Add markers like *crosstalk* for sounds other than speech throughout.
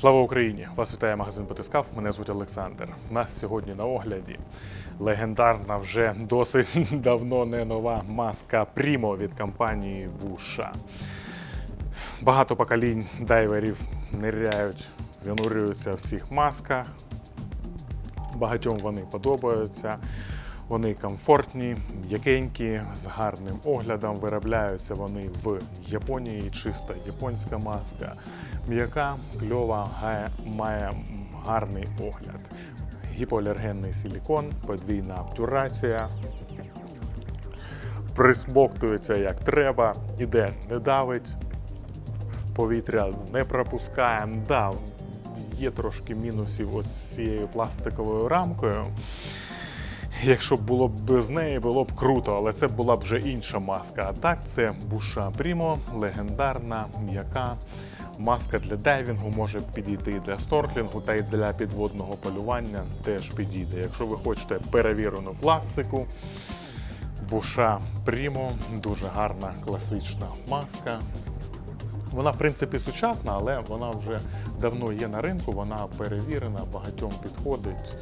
Слава Україні! Вас вітає магазин Потискав. Мене звуть Олександр. У нас сьогодні на огляді легендарна вже досить *laughs* давно не нова маска Primo від компанії Вуша. Багато поколінь дайверів ниряють, занурюються в цих масках. Багатьом вони подобаються. Вони комфортні, м'якенькі, з гарним оглядом. Виробляються вони в Японії. Чиста японська маска. М'яка, кльова, має гарний огляд. Гіпоалергенний силікон, подвійна обтюрація. Присмоктується як треба, іде, не давить, повітря не пропускає. Да, є трошки мінусів цією пластиковою рамкою. Якщо було б без неї, було б круто, але це була б вже інша маска. А так, це Буша Прімо, легендарна, м'яка. Маска для дайвінгу може підійти і для сторклінгу, та й для підводного полювання теж підійде. Якщо ви хочете перевірену класику, Буша Прімо дуже гарна класична маска. Вона, в принципі, сучасна, але вона вже давно є на ринку, вона перевірена, багатьом підходить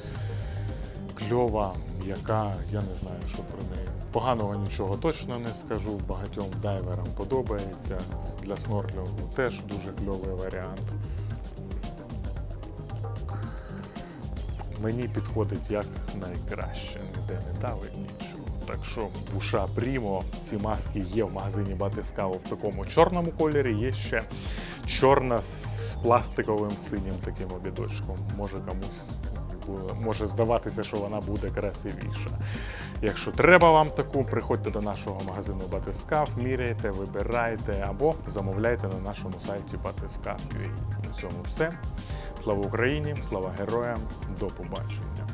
кльова, яка, я не знаю, що про неї. Поганого нічого точно не скажу. Багатьом дайверам подобається. Для снорклінгу теж дуже кльовий варіант. Мені підходить як найкраще, ніде не давить нічого. Так що буша Прімо, ці маски є в магазині Батискаво в такому чорному кольорі, є ще чорна з пластиковим синім таким обідочком. Може комусь буде- може здаватися, що вона буде красивіша. Якщо треба вам таку, приходьте до нашого магазину Батискаф, міряйте, вибирайте або замовляйте на нашому сайті Батискаф. На цьому все. Слава Україні, слава героям, до побачення.